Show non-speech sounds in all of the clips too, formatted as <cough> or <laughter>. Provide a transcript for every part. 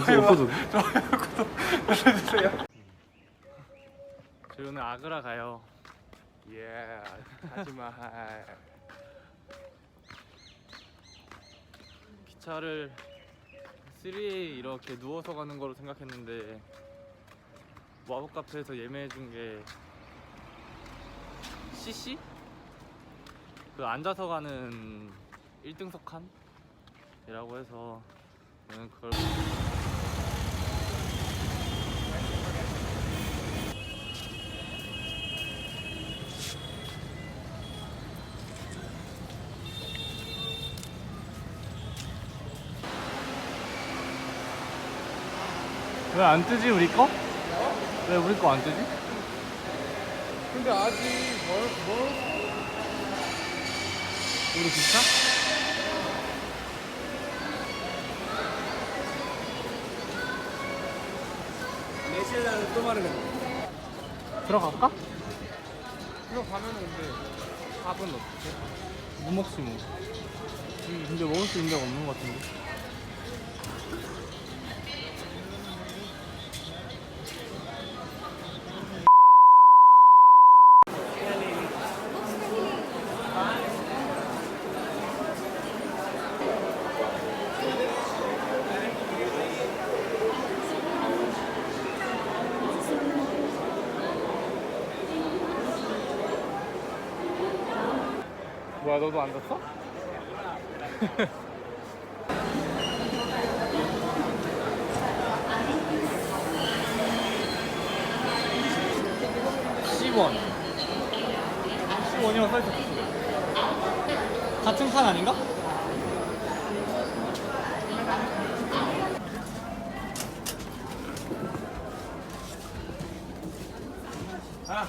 없어졌네. 저희 오늘 아그라 가요. 예, 하지마. 기차를 3A 이렇게 누워서 가는 거로 생각했는데 와복 카페에서 예매해 준 게 CC? 그 앉아서 가는 1등석 칸 이라고 해서 저는 그걸 왜 안 뜨지 우리 거? 왜 우리 거 안 뜨지? 근데 아직 뭘, 뭘? 우리 기차? 내실라는 또 말을 해. 들어갈까? 들어가면은 근데 밥은 어떻게? 뭐 먹지 뭐. 음, 근데 먹을 수 있는 데가 없는 것 같은데. 뭐야 너도 앉았어? C1 C1이라고 써있었어 같은 칸 아닌가? 아,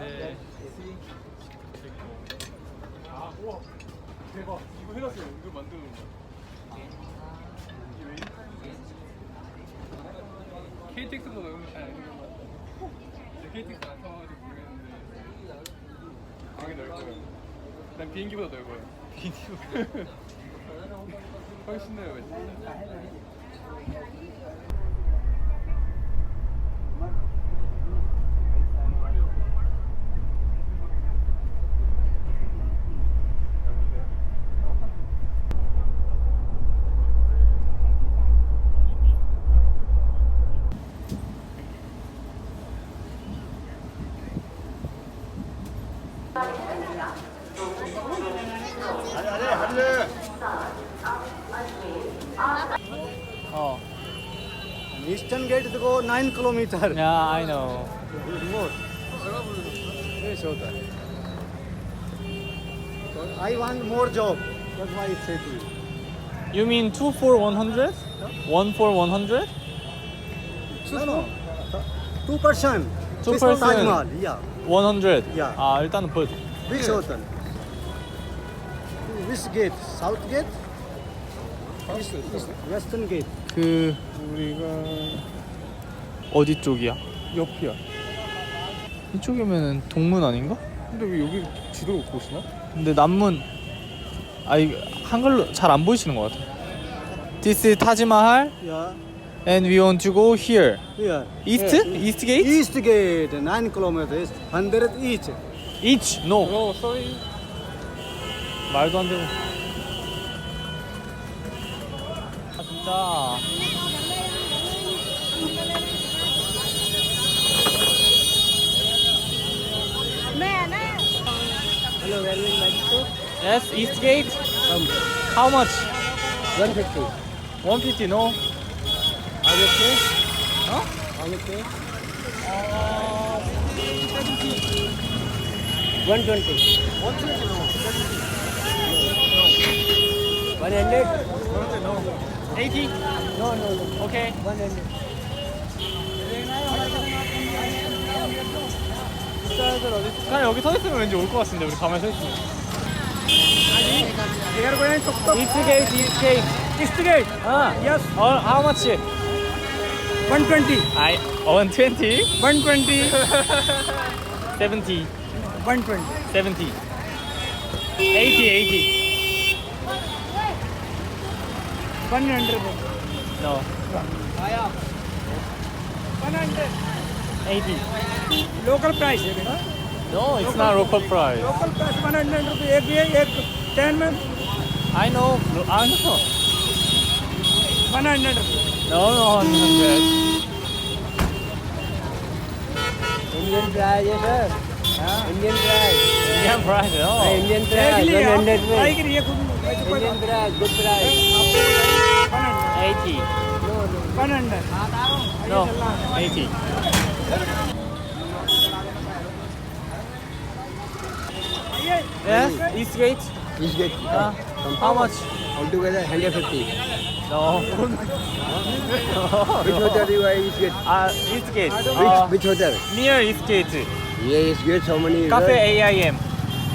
앞에 아, 우와. 대박. 이거 해놨어요. 이거 만드는 거. 이게 왜 KTX도 너무 잘 아는 거 같아. KTX 안 타봐가지고 모르겠는데 되게 넓어요. 난 비행기보다 넓어요. 비행기보다. <laughs> 훨씬 넓어요. Eastern gate go 9 km. Yeah, I know. I want more job. That's why I say to you. You mean 2 for 100? No? 1 for 100? No, no. 2 person. 2 person. Yeah. 100? Yeah. 아 일단은 보여줘 Which hotel? Which gate? South gate? East, east, Western gate. 그 우리가 어디 쪽이야? 옆이야. 이쪽이면은 동문 아닌가? 근데 왜 여기 지도 못 보시나? 근데 남문 아 이거 한글로 잘 안 보이시는 것 같아 This is Taj Mahal Yeah. and we want to go here Here. East? Yeah. East gate? East gate, 9 kilometers, 100 each. Each? No 어, sorry. 말도 안 되고 아 진짜 Hello, where is Mexico? Yes, East gate Come. How much? 150. 150 no? 가볍게? 어? 가볍게? 어, 120. 120 no. 100? 100 no. 80? No, no, no. Okay. 100. 그냥 여기 서 있으면 왠지 올 것 같은데 우리 가만히 서 있으면. 아니, 내가 그냥 똑똑. East gate, east gate. East gate. 아, yes. 어, how much? 120. I 120. 120. 70. 120. 70. 80 80. 100. No. 100. 80. Local price है बेटा No, it's not local price. Local price one hundred रुपये एक ये एक टेन में I know. I know. One hundred रुपये No, no, 100. Indian price, yes, sir. Huh? Indian price. Indian price, no. Uh, Indian price, 100 price. Indian price, good price. 80. No, no. hundred. No, 80. Yes, East Gate. East Gate. Uh, how much? Altogether 150. No. <laughs> <laughs> Which hotel you are is good? Uh, Which, which uh, hotel? Near Eastgate. Yeah, it's good. how many. Cafe AIM.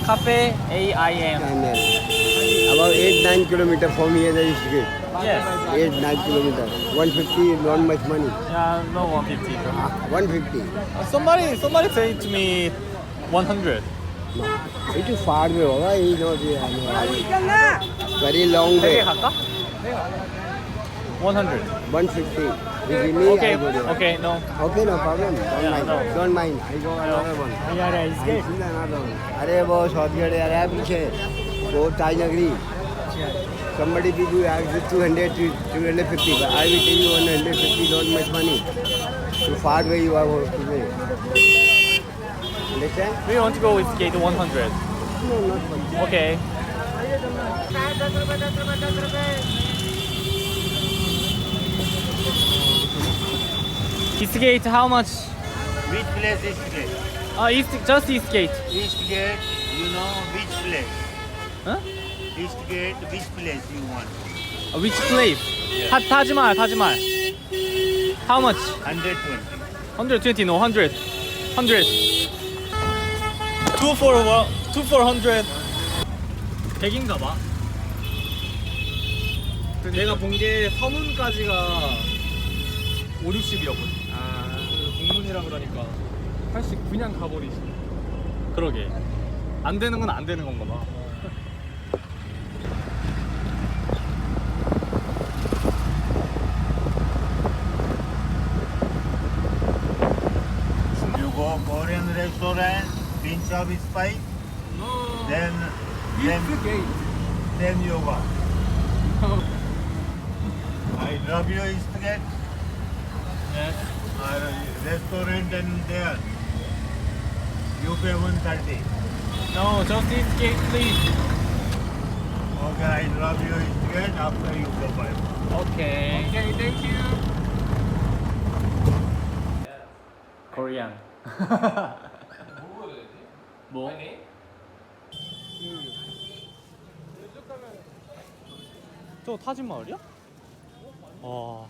Cafe AIM. And about 8 9 kilometers from here, that is good. Yes. 8 9 kilometers. 150, not much money. Yeah, no 150. bro. Uh, ah, 150. Uh, somebody, somebody paid to me 100. No. It is far, away. Not here? Very long way. 100. 150 you give me Okay, I go there. okay, no. Okay, no problem. Don't Yeah, mind. no. Don't mind. I go another one. यार I see another one. अरे वो शॉर्टकट यार है पीछे वो ताज नगरी somebody give you ask 200 to 250 but I will give you 150 not much money too far away you are today understand We want to go with gate 100. no not much Okay. Eastgate, how much? Which place is gate? Uh, East, just Eastgate. East gate, you know which place? Huh? East gate, which place you want? Uh, which place? Ta- Taj Mahal, Taj Mahal. How much? 120. 120, no, 100. 100. Two for one, two for 100. 100인가 봐. 그 내가 본 게 서문까지가 5, 60이었거든. 아. 공문이라 그러니까 80 그냥 가버리지. 그러게. 안 되는 건 안 되는 건가 봐. You go Korean restaurant, pinch of spice, then then then you go. I drop you East gate, Yes. or restaurant and there. You pay 130. No, just Eastgate, please. Okay, I drop you East gate after you go by. Okay. Okay, thank you. Korean. 뭐? 저 타지마을이야? 와.